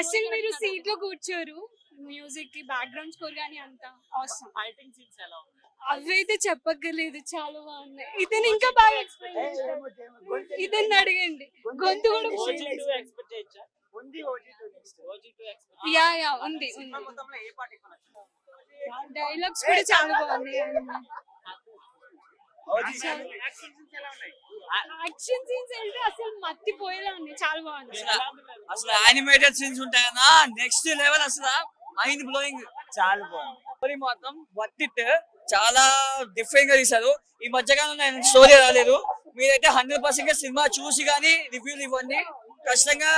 అసలు మీరు సీట్లో కూర్చోరు. మ్యూజిక్కి బ్యాక్గ్రౌండ్ స్కోర్ కానీ అంతా అవసరం ఫైటింగ్ సీన్స్ ఎలా ఉన్నాయి? అవి అయితే చెప్పక్కర్లేదు చాలా బాగున్నాయి. ఇతను ఇంకా బాగా ఎక్స్ప్లెయిన్ చేశారు ఇతన్ని అడగండి. గొంతు కూడా ఎక్స్పెక్ట్ ఎక్స్పెక్ట్ యా యా ఉంది డైలాగ్స్ కూడా చాలా బాగున్నాయి. యాక్షన్ సీన్స్ ఎలా ఉన్నాయి? యాక్షన్ సీన్స్ అయితే అసలు మత్తిపోయేలా ఉన్నాయి. చాలా బాగుంది. అసలు యానిమేటెడ్ సీన్స్ ఉంటాయి కదా నెక్స్ట్ లెవెల్ అసలు మైండ్ బ్లోయింగ్ చాలా బాగుంది. స్టోరీ మాత్రం వర్త్ ఇట్ చాలా డిఫరెంట్గా తీశారు. ఈ మధ్యకాలం నేను స్టోరీ రాలేదు. మీరైతే హండ్రెడ్ పర్సెంట్ సినిమా చూసి కానీ రివ్యూలు ఇవ్వండి. ఖచ్చితంగా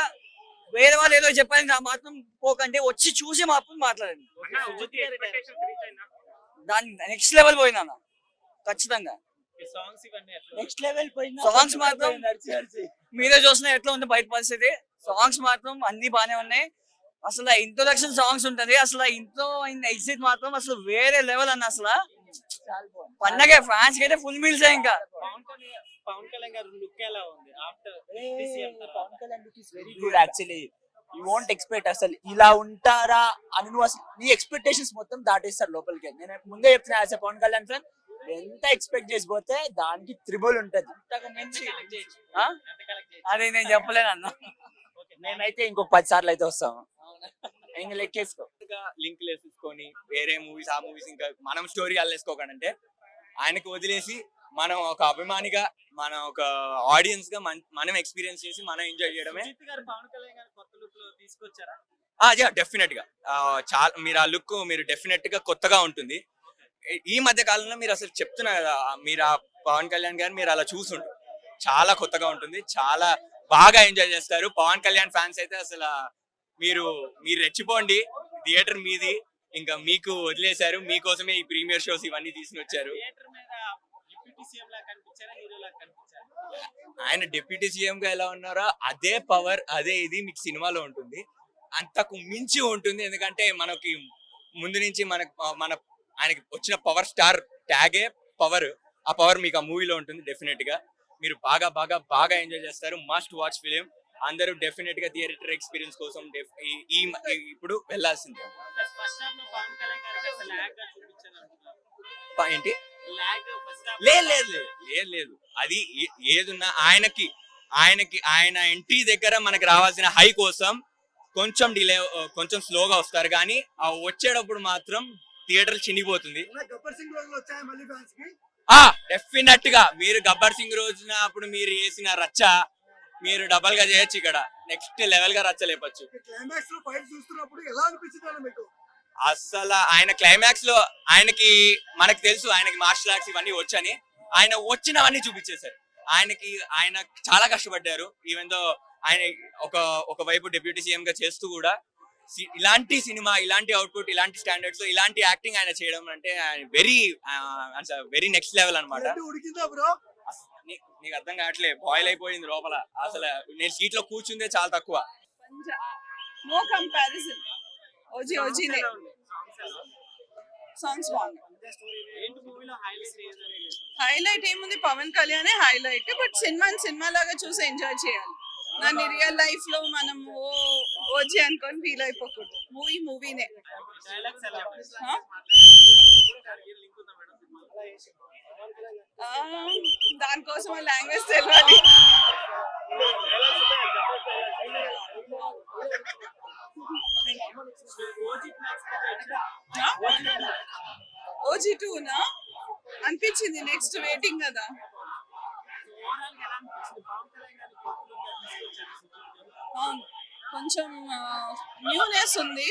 వేరే వాళ్ళు ఏదో చెప్పాలని నా మాత్రం పోకండి. వచ్చి చూసి మాత్రం మాట్లాడండి. సుజిత్ ఎక్స్పెక్టేషన్ రీచ్ అయినా దాని నెక్స్ట్ లెవెల్ పోయినా ఖచ్చితంగా. సాంగ్స్ ఇవన్నీ ఎట్లా? నెక్స్ట్ లెవెల్ పోయింది? Songs మాత్రం- మీరే చూసిన ఎట్లా ఉంది బయట పరిస్థితి? సాంగ్స్ మాత్రం అన్ని బానే ఉన్నాయి. అసలు ఇంట్రొడక్షన్ సాంగ్స్ ఉంటది. అసలు ఇంట్లో ఎగ్జిట్ మాత్రం అసలు వేరే లెవెల్ అన్న అసలు. పండగ ఫ్యాన్స్కి అయితే ఫుల్ మీల్స్ ఇంకా. పవన్ కళ్యాణ్ గారి లుక్ ఎలా ఉంది? After Pawan Kalyan look is very good actually you want expect అసలు ఇలా ఉంటారా అని నువ్వు అసలు నీ ఎక్స్పెక్టేషన్స్ మొత్తం దాటేస్తారు లోపలికి. నేను ముందే చెప్తున్నా యాజ్ పవన్ కళ్యాణ్ ఫ్యాన్ ఎంత ఎక్స్పెక్ట్ చేసిపోతే దానికి త్రిబుల్ ఉంటది. మించి ఆ? అది నేను చెప్పలేను అన్న. మేమైతే ఇంకొక పది సార్లు అయితే వస్తాము. ఇంకా లెక్కేసుకో. లింక్ వేసేసుకొని వేరే మూవీస్ ఆ మూవీస్ ఇంకా మనం స్టోరీ అల్లేసుకోకండి అంటే ఆయనకు వదిలేసి మనం ఒక అభిమానిగా మనం ఒక ఆడియన్స్గా మన- ఎక్స్పీరియన్స్ చేసి మనం ఎంజాయ్ చేయడమే. అదే డెఫినెట్గా. ఆ, చాలా మీరు ఆ లుక్ మీరు డెఫినెట్గా కొత్తగా ఉంటుంది. ఈ- మధ్య కాలంలో మీరు అసలు చెప్తున్నా కదా మీరు ఆ పవన్ కళ్యాణ్ గారు మీరు అలా చూసుండు చాలా కొత్తగా ఉంటుంది చాలా బాగా ఎంజాయ్ చేస్తారు. పవన్ కళ్యాణ్ ఫ్యాన్స్ అయితే అసలు మీరు మీరు రెచ్చిపోండి. థియేటర్ మీది ఇంకా మీకు వదిలేశారు. మీకోసమే ఈ ప్రీమియర్ షోస్ ఇవన్నీ తీసుకుని వచ్చారు ఆయన డిప్యూటీ సీఎం గా ఎలా ఉన్నారో అదే పవర్ అదే ఇది మీకు సినిమాలో ఉంటుంది. అంతకు మించి ఉంటుంది ఎందుకంటే మనకి ముందు నుంచి మన మన ఆయనకి వచ్చిన పవర్ స్టార్ ట్యాగే పవర్ ఆ పవర్ మీకు ఆ మూవీలో ఉంటుంది డెఫినెట్గా. మీరు బాగా బాగా బాగా ఎంజాయ్ చేస్తారు. మస్ట్ వాచ్ ఫిలిం అందరూ డెఫినెట్గా థియేటర్ ఎక్స్పీరియన్స్ కోసం ఈ- ఇప్పుడు వెళ్ళాల్సిందే. ఏంటి? లేదు లేదు లేదు లేదు లేదు. అది ఏదున్నా ఆయనకి ఆయనకి ఆయన ఎంట్రీ దగ్గర మనకి రావాల్సిన హై కోసం కొంచెం డిలే కొంచెం స్లోగా వస్తారు. కానీ ఆ వచ్చేటప్పుడు మాత్రం థియేటర్ చినిగిపోతుంది. డెఫినెట్గా. మీరు గబ్బర్ సింగ్ రోజున అప్పుడు మీరు వేసిన రచ్చ మీరు డబల్గా చేయొచ్చు ఇక్కడ. నెక్స్ట్ లెవెల్గా రచ్చ లేపచ్చు. అసలు ఆయన క్లైమాక్స్లో ఆయనకి మనకి తెలుసు ఆయనకి మార్షల్ ఆర్ట్స్ ఇవన్నీ వచ్చని. ఆయన వచ్చినవన్నీ చూపించేశారు. ఆయనకి ఆయన చాలా కష్టపడ్డారు. ఈవెన్ దో ఆయన ఒక ఒక వైపు డిప్యూటీ సీఎం గా చేస్తూ కూడా ఇలాంటి సినిమా ఇలాంటి అవుట్పుట్ ఇలాంటి స్టాండర్డ్స్ ఇలాంటి యాక్టింగ్ ఆయన చేయడం అంటే వెరీ వెరీ నెక్స్ట్ లెవెల్ అన్నమాట. ఉడికిందా బ్రో? నీ- నీకు అర్థం కావట్లే బాయిల్ అయిపోయింది లోపల. అసలు నేను సీట్లో కూర్చుందే చాలా తక్కువ. నో. కంపారిజన్ ఓజీ ఓజీనే సాంగ్స్ బాగున్నాయి. ఏంటి మూవీలో హైలైట్ ఏముంది? పవన్ కళ్యాణే హైలైట్ బట్ సినిమాని సినిమా లాగా చూసి ఎంజాయ్ చేయాలి. దాన్ని రియల్ లైఫ్లో మనం ఓ ఓజీ అనుకొని ఫీల్ అయిపోకూడదు. మూవీ మూవీనే దానికోసం లాంగ్వేజ్ తెలియాలి ఓజీ టూనా అనిపించింది నెక్స్ట్ వెయిటింగ్ కదా. అవును. కొంచెం న్యూనెస్ ఉంది.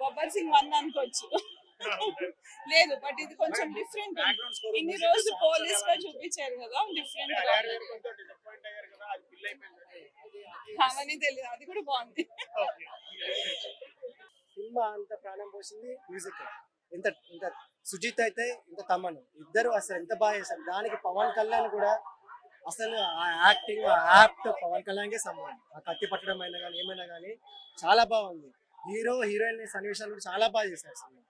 గబ్బర్ సింగ్ వన్ అనుకోవచ్చు. లేదు బట్ ఇది కొంచెం డిఫరెంట్ ఇన్ని రోజులు పోలీస్గా చూపించారు కదా డిఫరెంట్ అవన్నీ తెలియదు అది కూడా బాగుంది. సినిమా అంత ప్రాణం పోసింది మ్యూజిక్ ఇంత ఇంత సుజిత్ అయితే ఇంత తమన్. ఇద్దరు అసలు ఎంత బాగా చేశారు. దానికి పవన్ కళ్యాణ్ కూడా అసలు ఆ యాక్టింగ్ ఆ యాక్ట్ పవన్ కళ్యాణ్కే సమానం ఆ కత్తి పట్టడం అయినా కానీ ఏమైనా కానీ చాలా బాగుంది. హీరో హీరోయిన్ సన్నివేశాలు కూడా చాలా బాగా చేశారు అసలు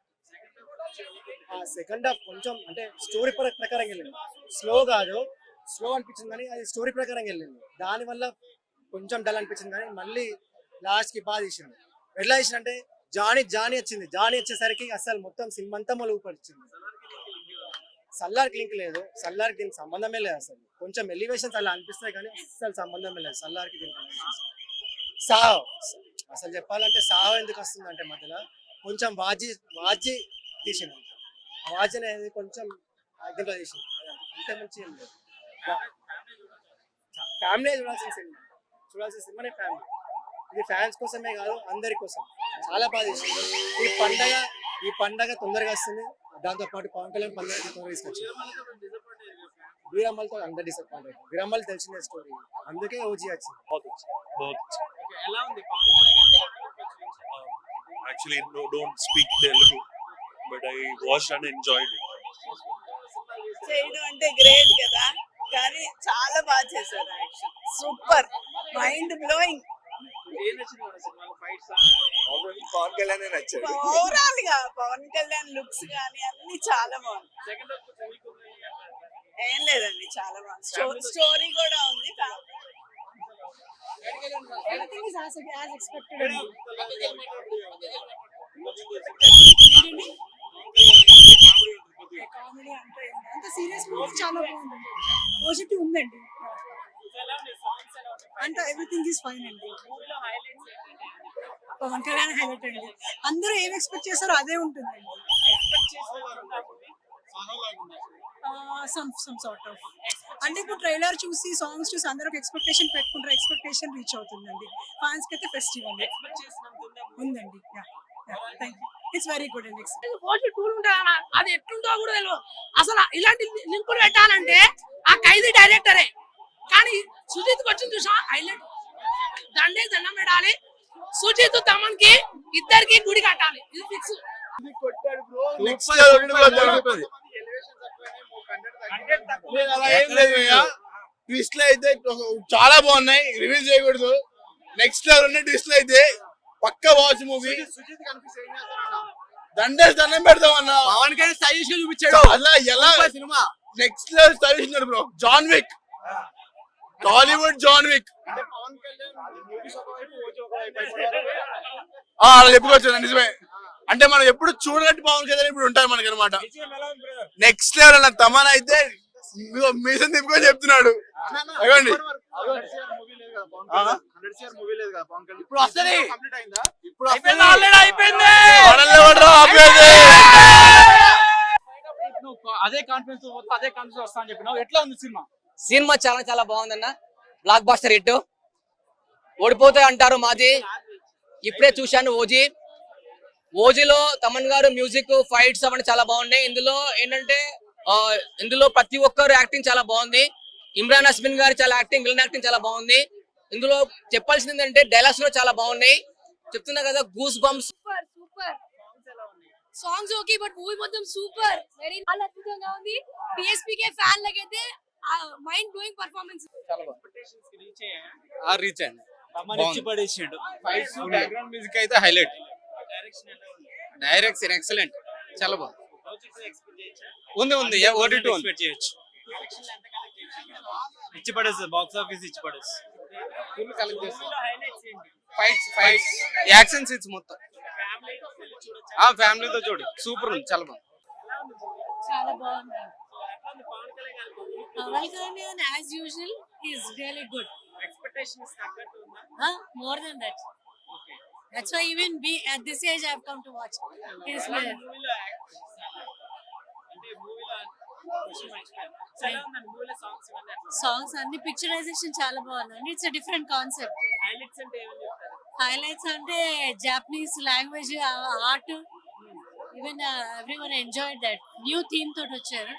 ఆ సెకండ్ హాఫ్ కొంచెం అంటే స్టోరీ ప్రకారం వెళ్ళింది. స్లో కాదు స్లో అనిపించింది కానీ అది స్టోరీ ప్రకారం వెళ్ళింది. దానివల్ల కొంచెం డల్ అనిపించింది కానీ మళ్ళీ లాస్ట్కి బాగా తీసిండు. ఎట్లా తీసిన అంటే జానీ జానీ వచ్చింది. జానీ వచ్చేసరికి అసలు మొత్తం సినిమా అంతా మొలుగుపరిచింది సల్లార్కి లింక్ లేదు. సల్లార్కి దీనికి సంబంధమే లేదు అసలు. కొంచెం ఎలివేషన్స్ అలా అనిపిస్తాయి కానీ అసలు సంబంధమే లేదు. సల్లార్కి దీనికి సావ్. అసలు చెప్పాలంటే సావ్ ఎందుకు వస్తుంది అంటే మధ్యలో కొంచెం వాజీ వాజీ తీసింది వాజీ అనేది కొంచెం దీంట్లో తీసింది అంతే మంచి ఏం లేదు. ఫ్యామిలీ చూడాల్సిన సినిమా. చూడాల్సిన సినిమానే ఫ్యామిలీ. ఇది ఫ్యాన్స్ కోసమే కాదు అందరి కోసం చాలా బాగా తీసింది ఈ పండగ ఈ పండగ తొందరగా వస్తుంది. దాంతో పాటు పవన్ కళ్యాణ్ పండుగ తొందరగా తీసుకొచ్చింది వీరమ్మలతో అందరు డిసప్పాయింట్ అయ్యారు వీరమ్మలు తెలిసిన స్టోరీ అందుకే ఓజీ వచ్చింది. no, don't speak Telugu, but I watched and enjoyed it. చేయడం అంటే గ్రేట్ కదా? కానీ చాలా బాగా చేశారు super mind blowing Pawan Kalyan నచ్చాడు. ఓవరాల్గా పవన్ కళ్యాణ్ లుక్స్ కానీ అన్ని చాలా బాగుంది ఏం లేదండి చాలా బాగుంది. స్టో- స్టోరీ కూడా ఉంది. కామెడీ అంటే అంత సీరియస్ మూవీ చాలా బాగుంది. పాజిటివ్ ఉందండి. ఎలా ఉంది? సాంగ్స్ ఎలా ఉన్నాయి అంత ఎవ్రీథింగ్ ఈస్ ఫైన్ అండి. పవన్ కళ్యాణ్ హైలైట్ అండి అందరూ ఏం ఎక్స్పెక్ట్ చేస్తారో అదే సమ్ సమ్ సార్ట్ ఆఫ్ అంటే ఇప్పుడు ట్రైలర్ చూసి సాంగ్స్ చూసి అందరూ ఒక ఎక్స్పెక్టేషన్ పెట్టుకుంటారు. ఎక్స్పెక్టేషన్ రీచ్ అవుతుందండి. ఫ్యాన్స్కి అయితే ఫెస్టివల్ ఉందండి. Thank you it's very good అండి పోస్ట్ టూర్ ఉంటాయన్న అది ఎట్లుందో కూడా తెలియదు. అసలు ఇలాంటి లింకులు పెట్టాలంటే ఆ ఖైదీ డైరెక్టరే కానీ సుజిత్ వచ్చింది చూసా హైలైట్ దండే దండం పెట్టాలి. సుజిత్ తమన్కి ఇద్దరికి గుడి కట్టాలి. ఇది ఫిక్స్ ట్విస్ట్లు అయితే చాలా బాగున్నాయి. రివీల్ చేయకూడదు. నెక్స్ట్ లెవెల్ ఉన్న ట్విస్ట్లు అయితే పక్క వాచ్ మూవీ దండేసి దండం పెడతాం అన్న. పవన్ కళ్యాణ్ స్టైలిష్గా చూపించాడు. అలా ఎలా? సినిమా. నెక్స్ట్ లెవెల్ స్టైలిష్ ఉన్నాడు bro. John Wick Tollywood John Wick. ఆ, అలా చెప్పుకోవచ్చు నిజమే. అంటే మనం ఎప్పుడు చూడనట్టు పవన్ కళ్యాణ్ ఇప్పుడు ఉంటాయి మనకి అనమాట నెక్స్ట్ లెవెల్ అన్న తమన్ అయితే మీసం తిప్పుకొని చెప్తున్నాడు. అవ్వండి ఇప్పుడు వస్తుంది ఇప్పుడు అయిపోయింది? ఆల్రెడీ అయిపోయింది. మనల్ని ఎవడ్రా ఆపేది? నువ్వు అదే కాన్ఫిడెన్స్ అదే కాన్ఫిడెన్స్ వస్తా అని చెప్పినావు. ఎట్లా ఉంది సినిమా? సినిమా చాలా చాలా బాగుందన్న. Blockbuster hit. ఓడిపోతే అంటారు మాది ఇప్పుడే చూశాను ఓజీ. ఓజీలో తమన్ గారు మ్యూజిక్ ఫైట్స్ అవన్నీ చాలా బాగున్నాయి. ఇందులో ఏంటంటే ఇందులో ప్రతి ఒక్కరు యాక్టింగ్ చాలా బాగుంది. ఇమ్రాన్ అస్మిన్ గారు చాలా యాక్టింగ్ విలన్ యాక్టింగ్ చాలా బాగుంది. ఇందులో చెప్పాల్సింది ఏంటంటే డైలాగ్స్ కూడా చాలా బాగున్నాయి. చెప్తున్నా కదా goosebumps super songs okay but movie మొత్తం సూపర్ వెరీ చాలా అద్భుతంగా ఉంది. పిఎస్పీకే ఫ్యాన్ లకైతే మైండ్ బ్లోయింగ్ పర్ఫార్మెన్స్ రీచ్ అయ్యా రీచ్ అండి ఇచ్చి పడేసిండు ఫైట్స్ బ్యాక్గ్రౌండ్ మ్యూజిక్ అయితే హైలైట్ డైరెక్షన్ ఎక్సలెంట్ చాలా బాగుంది. ఉంది ఉంది. ఓటీ టూ ఎక్స్పెక్ట్ చేయొచ్చు. ఇచ్చి పడేస్తుంది బాక్స్ ఆఫీస్ ఇచ్చి పడేస్తుంది ఫుల్ కలెక్ట్ చేస్తుంది మూవీలో హైలైట్స్ ఏంటి? ఫైట్స్ ఫైట్స్ యాక్షన్ సీన్స్ మొత్తం. ఆ ఫ్యామిలీతో చూడు. సూపర్ ఉంది. చాలా బాగుంది? చాలా బాగుంది. Then that okay that's why even be at this age I have come to watch his మూవీలో అంటే మూవీలో విషయం మర్చిపోయాను సో ఎలా ఉందండి మూవీలో సాంగ్స్ అన్ని పిక్చరైజేషన్ చాలా బాగుందండి. ఇట్స్ డిఫరెంట్ కాన్సెప్ట్ హైలైట్స్ అంటే Japanese language art even everyone enjoy that new theme తోటి వచ్చారు.